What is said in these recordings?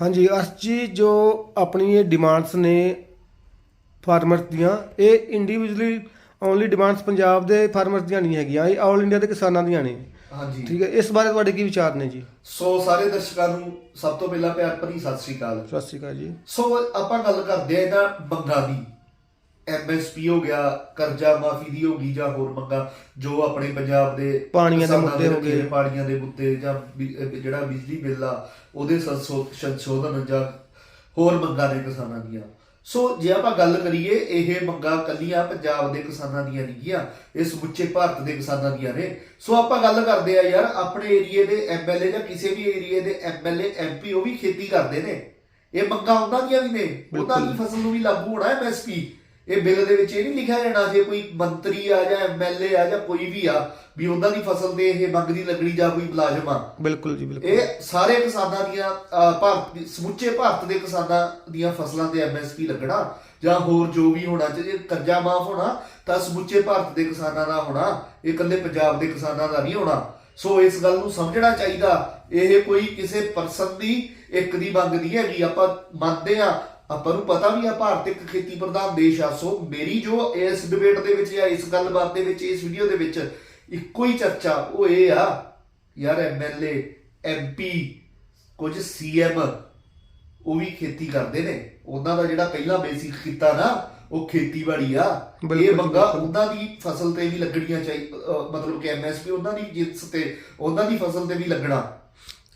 ਹਾਂਜੀ ਅਰਸ਼ ਜੀ ਜੋ ਆਪਣੀ ਇਹ ਡਿਮਾਂਡਸ ਨੇ ਫਾਰਮਰਸ ਦੀਆਂ ਇਹ ਇੰਡੀਵਿਜੂਅਲੀ ਓਨਲੀ ਡਿਮਾਂਡਸ ਪੰਜਾਬ ਦੇ ਫਾਰਮਰਸ ਦੀਆਂ ਨਹੀਂ ਹੈਗੀਆਂ ਇਹ ਆਲ ਇੰਡੀਆ ਦੇ ਕਿਸਾਨਾਂ ਦੀਆਂ ਨੇ। ਹਾਂਜੀ। ਠੀਕ ਹੈ ਇਸ ਬਾਰੇ ਤੁਹਾਡੇ ਕੀ ਵਿਚਾਰ ਨੇ ਜੀ? ਸੋ ਸਾਰੇ ਦਰਸ਼ਕਾਂ ਨੂੰ ਸਭ ਤੋਂ ਪਹਿਲਾਂ ਪਿਆਰ ਭਰੀ ਸਤਿ ਸ੍ਰੀ ਅਕਾਲ। ਸਤਿ ਸ਼੍ਰੀ ਅਕਾਲ ਜੀ। ਸੋ ਆਪਾਂ ਗੱਲ ਕਰਦੇ ਆ ਇਹਨਾਂ ਮੰਗਾਂ ਦੀ ਐਮਐਸਪੀ ਹੋ ਗਿਆ ਕਰਜ਼ਾ ਮਾਫੀ ਦੀ ਹੋ ਗਈ ਜਾਂ ਹੋਰ ਮੰਗਾਂ ਜੋ ਆਪਣੇ ਪੰਜਾਬ ਦੇ ਪਾਣੀਆਂ ਦੇ ਮੁੱਦੇ ਹੋ ਗਏ। ਪਾਣੀਆਂ ਦੇ ਮੁੱਦੇ ਜਾਂ ਜਿਹੜਾ ਬਿਜਲੀ ਬਿੱਲ ਆ ਉਹਦੇ ਸੰਸੋ- ਸੰਸ਼ੋਧਨ ਜਾਂ ਹੋਰ ਮੰਗਾਂ ਨੇ ਕਿਸਾਨਾਂ ਦੀਆਂ। ਸੋ ਜੇ ਆਪਾਂ ਗੱਲ ਕਰੀਏ ਇਹ ਮੰਗਾਂ ਕੱਲੀਆਂ ਪੰਜਾਬ ਦੇ ਕਿਸਾਨਾਂ ਦੀਆਂ ਨਹੀਂ ਗੀਆਂ ਇਹ ਸਮੁੱਚੇ ਭਾਰਤ ਦੇ ਕਿਸਾਨਾਂ ਦੀਆਂ ਨੇ। ਸੋ ਆਪਾਂ ਗੱਲ ਕਰਦੇ ਆ ਯਾਰ ਆਪਣੇ ਏਰੀਏ ਦੇ ਐਮਐਲਏ ਜਾਂ ਕਿਸੇ ਵੀ ਏਰੀਏ ਦੇ ਐਮਐਲਏ ਐਮਪੀ ਉਹ ਵੀ ਖੇਤੀ ਕਰਦੇ ਨੇ। ਇਹ ਮੰਗਾਂ ਉਹਨਾਂ ਦੀਆਂ ਵੀ ਨੇ ਉਹਨਾਂ ਦੀ ਫਸਲ ਨੂੰ ਵੀ ਲਾਗੂ ਹੋਣਾ ਐਮਐਸਪੀ ਇਹ ਬਿੱਲ ਦੇ ਵਿੱਚ ਇਹ ਨਹੀਂ ਲਿਖਿਆ ਜਾਣਾ ਜੇ ਕੋਈ ਮੰਤਰੀ ਆ ਜਾਂ ਐਮਐਲਏ ਆ ਜਾਂ ਕੋਈ ਵੀ ਆ ਵੀ ਉਹਨਾਂ ਦੀ ਫਸਲ ਤੇ ਇਹ ਮੰਗ ਦੀ ਲੱਗਣੀ ਜਾਂ ਕੋਈ ਮੁਲਾਜ਼ਮ ਆ। ਬਿਲਕੁਲ ਜੀ ਬਿਲਕੁਲ। ਇਹ ਸਾਰੇ ਕਿਸਾਨਾਂ ਦੀਆਂ ਭਾਰਤ ਸਮੁੱਚੇ ਭਾਰਤ ਦੇ ਕਿਸਾਨਾਂ ਦੀਆਂ ਫਸਲਾਂ ਤੇ ਐਮਐਸਪੀ ਲੱਗਣਾ ਜਾਂ ਹੋਰ ਜੋ ਵੀ ਹੋਣਾ ਜੇ ਕਰਜ਼ਾ ਮਾਫ ਹੋਣਾ ਤਾਂ ਸਮੁੱਚੇ ਭਾਰਤ ਦੇ ਕਿਸਾਨਾਂ ਦਾ ਹੋਣਾ ਇਹ ਇਕੱਲੇ ਪੰਜਾਬ ਦੇ ਕਿਸਾਨਾਂ ਦਾ ਨਹੀਂ ਹੋਣਾ। ਸੋ ਇਸ ਗੱਲ ਨੂੰ ਸਮਝਣਾ ਚਾਹੀਦਾ ਇਹ ਕੋਈ ਕਿਸੇ ਪਰਸਨ ਦੀ ਇੱਕ ਦੀ ਮੰਗ ਨਹੀਂ ਹੈਗੀ ਆਪਾਂ ਮੰਨਦੇ ਆ ਆਪਾਂ ਨੂੰ ਪਤਾ ਵੀ ਆ ਭਾਰਤ ਇੱਕ ਖੇਤੀ ਪ੍ਰਧਾਨ ਦੇਸ਼ ਆ ਸੋ ਮੇਰੀ ਜੋ ਇਸ ਡਿਬੇਟ ਦੇ ਵਿੱਚ ਜਾਂ ਇਸ ਗੱਲਬਾਤ ਦੇ ਵਿੱਚ ਇਸ ਵੀਡੀਓ ਦੇ ਵਿੱਚ ਇੱਕੋ ਹੀ ਚਰਚਾ ਉਹ ਇਹ ਆ ਯਾਰ ਐਮਐਲਏ ਐਮਪੀ ਕੁਝ ਸੀਐਮ ਉਹ ਵੀ ਖੇਤੀ ਕਰਦੇ ਨੇ। ਉਹਨਾਂ ਦਾ ਜਿਹੜਾ ਪਹਿਲਾ ਬੇਸਿਕ ਕੀਤਾ ਨਾ ਉਹ ਖੇਤੀਬਾੜੀ ਆ। ਇਹ ਬਿਲਕੁਲ। ਉਹਨਾਂ ਦੀ ਫਸਲ ਤੇ ਵੀ ਲੱਗਣੀਆਂ ਚਾਹੀ ਮਤਲਬ ਕਿ ਐਮਐਸਪੀ ਉਹਨਾਂ ਦੀ ਜਿੰਸ ਤੇ ਉਹਨਾਂ ਦੀ ਫਸਲ ਤੇ ਵੀ ਲੱਗਣਾ।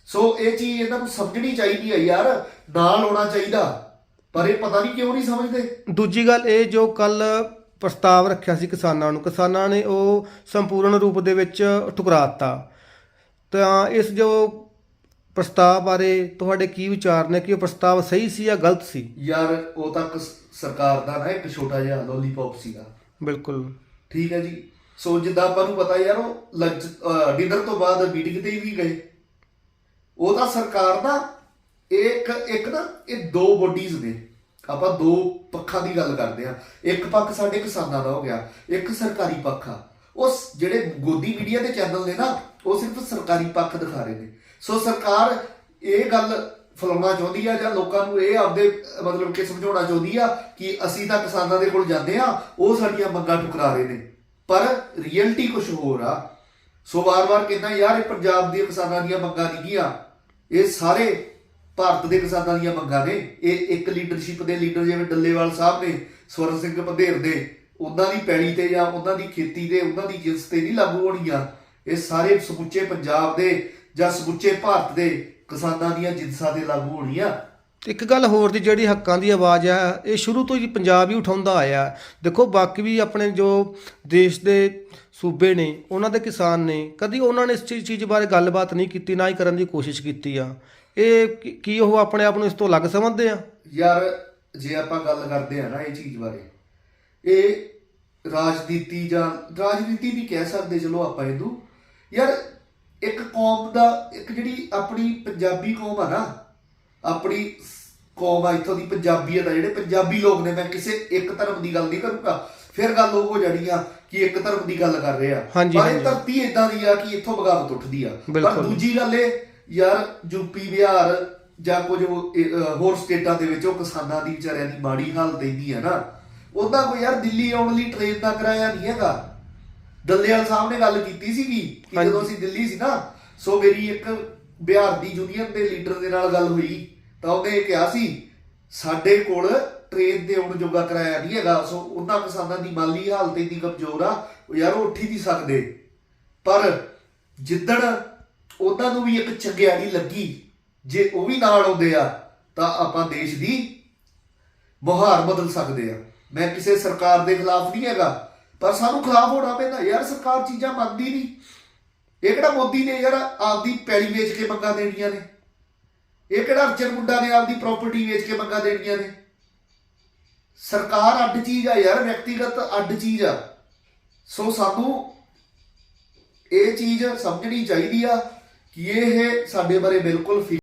ਸੋ ਇਹ ਚੀਜ਼ ਇਹਨਾਂ ਨੂੰ ਸਮਝਣੀ ਚਾਹੀਦੀ ਹੈ ਯਾਰ। ਨਾਲ ਹੋਣਾ ਚਾਹੀਦਾ। ਪਰ ਇਹ ਪਤਾ ਨਹੀਂ ਕਿਉਂ ਨਹੀਂ ਸਮਝਦੇ। ਦੂਜੀ ਗੱਲ ਇਹ ਜੋ ਕੱਲ ਪ੍ਰਸਤਾਵ ਰੱਖਿਆ ਸੀ ਕਿਸਾਨਾਂ ਨੂੰ ਕਿਸਾਨਾਂ ਨੇ ਉਹ ਸੰਪੂਰਨ ਰੂਪ ਦੇ ਵਿੱਚ ਠੁਕਰਾਤਾ। ਤਾਂ ਇਸ ਜੋ ਪ੍ਰਸਤਾਵ ਬਾਰੇ ਤੁਹਾਡੇ ਕੀ ਵਿਚਾਰ ਨੇ ਕਿ ਉਹ ਪ੍ਰਸਤਾਵ ਸਹੀ ਸੀ ਜਾਂ ਗਲਤ ਸੀ? ਯਾਰ ਉਹ ਤਾਂ ਸਰਕਾਰ ਦਾ ਨਾ ਇੱਕ ਛੋਟਾ ਜਿਹਾ ਲੋਲੀਪੌਪ ਸੀਗਾ। ਬਿਲਕੁਲ। ਠੀਕ ਹੈ ਜੀ। ਸੋ ਜਿੱਦਾਂ ਆਪਾਂ ਨੂੰ ਪਤਾ ਯਾਰ ਉਹ ਲੰਚ ਡਿਨਰ ਤੋਂ ਬਾਅਦ ਮੀਟਿੰਗ ਤੇ ਵੀ ਗਏ। ਉਹ ਤਾਂ ਸਰਕਾਰ ਦਾ ਇੱਕ ਇੱਕ ਨਾ, ਇਹ ਦੋ ਬੋਡੀਜ਼ ਨੇ। ਆਪਾਂ ਦੋ ਪੱਖਾਂ ਦੀ ਗੱਲ ਕਰਦੇ ਆ ਇੱਕ ਪੱਖ ਸਾਡੇ ਕਿਸਾਨਾਂ ਦਾ ਹੋ ਗਿਆ, ਇੱਕ ਸਰਕਾਰੀ ਪੱਖ ਆ। ਉਸ ਜਿਹੜੇ ਗੋਦੀ ਮੀਡੀਆ ਦੇ ਚੈਨਲ ਨੇ ਨਾ, ਉਹ ਸਿਰਫ ਸਰਕਾਰੀ ਪੱਖ ਦਿਖਾ ਰਹੇ ਨੇ। ਸੋ ਸਰਕਾਰ ਇਹ ਗੱਲ ਫਲਾਉਣਾ ਚਾਹੁੰਦੀ ਆ ਜਾਂ ਲੋਕਾਂ ਨੂੰ ਇਹ ਆਪਦੇ, ਮਤਲਬ ਕਿ ਸਮਝਾਉਣਾ ਚਾਹੁੰਦੀ ਆ ਕਿ ਅਸੀਂ ਤਾਂ ਕਿਸਾਨਾਂ ਦੇ ਕੋਲ ਜਾਂਦੇ ਆ ਉਹ ਸਾਡੀਆਂ ਮੰਗਾਂ ਠੁਕਰਾ ਰਹੇ ਨੇ। ਪਰ ਰਿਐਲਿਟੀ ਕੁਝ ਹੋਰ ਆ। ਸੋ ਵਾਰ-ਵਾਰ ਕਹਿੰਦਾ, ਯਾਰ, ਇਹ ਪੰਜਾਬ ਦੀਆਂ ਕਿਸਾਨਾਂ ਦੀਆਂ ਮੰਗਾਂ ਨਹੀਂ ਗੀਆਂ ਇਹ ਸਾਰੇ ਭਾਰਤ ਦੇ ਕਿਸਾਨਾਂ ਦੀਆਂ ਮੰਗਾਂ ਨੇ। ਇਹ ਇੱਕ ਲੀਡਰਸ਼ਿਪ ਦੇ ਲੀਡਰ ਜਿਵੇਂ ਡੱਲੇਵਾਲ ਸਾਹਿਬ ਨੇ, ਸਵਰਨ ਸਿੰਘ ਪੰਧੇਰ ਦੇ, ਉਹਨਾਂ ਦੀ ਪੈਲੀ ਤੇ ਜਾਂ ਉਹਨਾਂ ਦੀ ਖੇਤੀ ਤੇ, ਉਹਨਾਂ ਦੀ ਜਿੰਸ ਤੇ ਨਹੀਂ ਲਾਗੂ ਹੋਣੀਆਂ, ਇਹ ਸਾਰੇ ਸਮੁੱਚੇ ਪੰਜਾਬ ਦੇ ਜਾਂ ਸਮੁੱਚੇ ਭਾਰਤ ਦੇ ਕਿਸਾਨਾਂ ਦੀਆਂ ਜਿੰਸਾਂ ਤੇ ਲਾਗੂ ਹੋਣੀਆਂ। ਇੱਕ ਗੱਲ ਹੋਰ ਦੀ ਜਿਹੜੀ ਹੱਕਾਂ ਦੀ ਆਵਾਜ਼ ਆ, ਇਹ ਸ਼ੁਰੂ ਤੋਂ ਹੀ ਪੰਜਾਬ ਹੀ ਉਠਾਉਂਦਾ ਆਇਆ। ਦੇਖੋ, ਬਾਕੀ ਵੀ ਆਪਣੇ ਜੋ ਦੇਸ਼ ਦੇ ਸੂਬੇ ਨੇ, ਉਹਨਾਂ ਦੇ ਕਿਸਾਨ ਨੇ, ਕਦੀ ਉਹਨਾਂ ਨੇ ਇਸ ਚੀਜ਼ ਬਾਰੇ ਗੱਲਬਾਤ ਨਹੀਂ ਕੀਤੀ, ਨਾ ਹੀ ਕਰਨ ਦੀ ਕੋਸ਼ਿਸ਼ ਕੀਤੀ ਆ। ਇਹ ਕੀ- ਕੀ ਉਹ ਆਪਣੇ ਆਪ ਨੂੰ ਇਸ ਤੋਂ ਅਲੱਗ ਸਮਝਦੇ ਆ? ਯਾਰ ਜੇ ਆਪਾਂ ਗੱਲ ਕਰਦੇ ਆ ਨਾ ਇਹ ਚੀਜ਼ ਬਾਰੇ ਇਹ ਰਾਜਨੀਤੀ ਜਾਂ ਰਾਜਨੀਤੀ ਵੀ ਕਹਿ ਸਕਦੇ ਚਲੋ ਆਪਾਂ ਇਹਨੂੰ। ਯਾਰ ਇੱਕ ਕੌਮ ਦਾ ਇੱਕ ਜਿਹੜੀ ਆਪਣੀ ਪੰਜਾਬੀ ਕੌਮ ਆ ਨਾ ਆਪਣੀ ਸ- ਕੌਮ ਆ ਇੱਥੋਂ ਦੀ ਪੰਜਾਬੀਅਤ ਆ ਜਿਹੜੇ ਪੰਜਾਬੀ ਲੋਕ ਨੇ ਮੈਂ ਕਿਸੇ ਇੱਕ ਧਰਮ ਦੀ ਗੱਲ ਨਹੀਂ ਕਰੂੰਗਾ। ਫਿਰ ਗੱਲ ਉਹ ਹੋ ਜਾਣੀ ਆ ਕਿ ਇੱਕ ਧਰਮ ਦੀ ਗੱਲ ਕਰ ਰਹੇ ਆ। ਹਾਂਜੀ, ਪਰ ਇਹ ਹਾਂਜੀ। ਧਰਤੀ ਇਦਾਂ ਦੀ ਆ ਕਿ ਇੱਥੋਂ ਬਗਾਵਤ ਉੱਠਦੀ ਆ। ਪਰ ਬਿਲਕੁਲ। ਦੂਜੀ ਗੱਲ ਇਹ ਯਾਰ ਯੂਪੀ ਬਿਹਾਰ ਜਾਂ ਕੁਝ ਹੋਰ ਸਟੇਟਾਂ ਦੇ ਵਿੱਚ ਉਹ ਕਿਸਾਨਾਂ ਦੀ ਵਿਚਾਰਿਆਂ ਦੀ ਮਾੜੀ ਹਾਲਤ ਇੰਨੀ ਹੈ ਨਾ ਉਹਦਾ ਕੋਈ ਯਾਰ ਦਿੱਲੀ ਆਉਣ ਲਈ ਟ੍ਰੇਨ ਦਾ ਕਿਰਾਇਆ ਨਹੀਂ ਹੈਗਾ ਦੱਲੇਵਾਲ ਸਾਹਿਬ ਨੇ ਗੱਲ ਕੀਤੀ ਸੀਗੀ ਕਿ। ਜਦੋਂ ਅਸੀਂ ਦਿੱਲੀ ਸੀ ਨਾ ਸੋ ਮੇਰੀ ਇੱਕ ਬਿਹਾਰ ਦੀ ਯੂਨੀਅਨ ਦੇ ਲੀਡਰ ਦੇ ਨਾਲ ਗੱਲ ਹੋਈ ਤਾਂ ਉਹਨੇ ਇਹ ਕਿਹਾ ਸੀ ਸਾਡੇ ਕੋਲ ਟ੍ਰੇਨ ਦੇ ਆਉਣ ਜੋਗਾ ਕਿਰਾਇਆ ਨਹੀਂ ਹੈਗਾ ਸੋ ਉਹਨਾਂ ਕਿਸਾਨਾਂ ਦੀ ਮਾਲੀ ਹਾਲਤ ਇੰਨੀ ਕਮਜ਼ੋਰ ਆ ਉਹ ਯਾਰ ਉਹ ਉੱਠ ਹੀ ਨਹੀਂ ਸਕਦੇ ਪਰ ਜਿੱਦਣ ਉਹਨਾਂ ਨੂੰ ਵੀ ਇੱਕ ਚੰਗਿਆੜੀ ਲੱਗੀ। ਜੇ ਉਹ ਵੀ ਨਾਲ ਆਉਂਦੇ ਆ, ਤਾਂ ਆਪਾਂ ਦੇਸ਼ ਦੀ ਮੁਹਾਰ ਬਦਲ ਸਕਦੇ ਆ। ਮੈਂ ਕਿਸੇ ਸਰਕਾਰ ਦੇ ਖਿਲਾਫ ਨਹੀਂ ਹੈਗਾ, ਪਰ ਸਾਨੂੰ ਖਿਲਾਫ ਹੋਣਾ ਪੈਂਦਾ। ਯਾਰ, ਸਰਕਾਰ ਚੀਜ਼ਾਂ ਮੰਨਦੀ ਨਹੀਂ। ਇਹ ਕਿਹੜਾ ਮੋਦੀ ਨੇ ਯਾਰ ਆਪਦੀ ਪੈਲੀ ਵੇਚ ਕੇ ਮੰਗਾਂ ਦੇਣੀਆਂ ਨੇ? ਇਹ ਕਿਹੜਾ ਅਰਜਨ ਮੁੰਡਾ ਨੇ ਆਪਦੀ ਪ੍ਰਾਪਰਟੀ ਵੇਚ ਕੇ ਮੰਗਾਂ ਦੇਣੀਆਂ ਨੇ? ਸਰਕਾਰ ਅੱਡ ਚੀਜ਼ ਆ ਯਾਰ, ਵਿਅਕਤੀਗਤ ਅੱਡ ਚੀਜ਼ ਆ। ਸੋ ਸਾਨੂੰ ਇਹ ਚੀਜ਼ ਸਮਝਣੀ ਚਾਹੀਦੀ ਆ ਕਿ ਇਹ ਸਾਡੇ ਬਾਰੇ ਬਿਲਕੁਲ ਫਿ-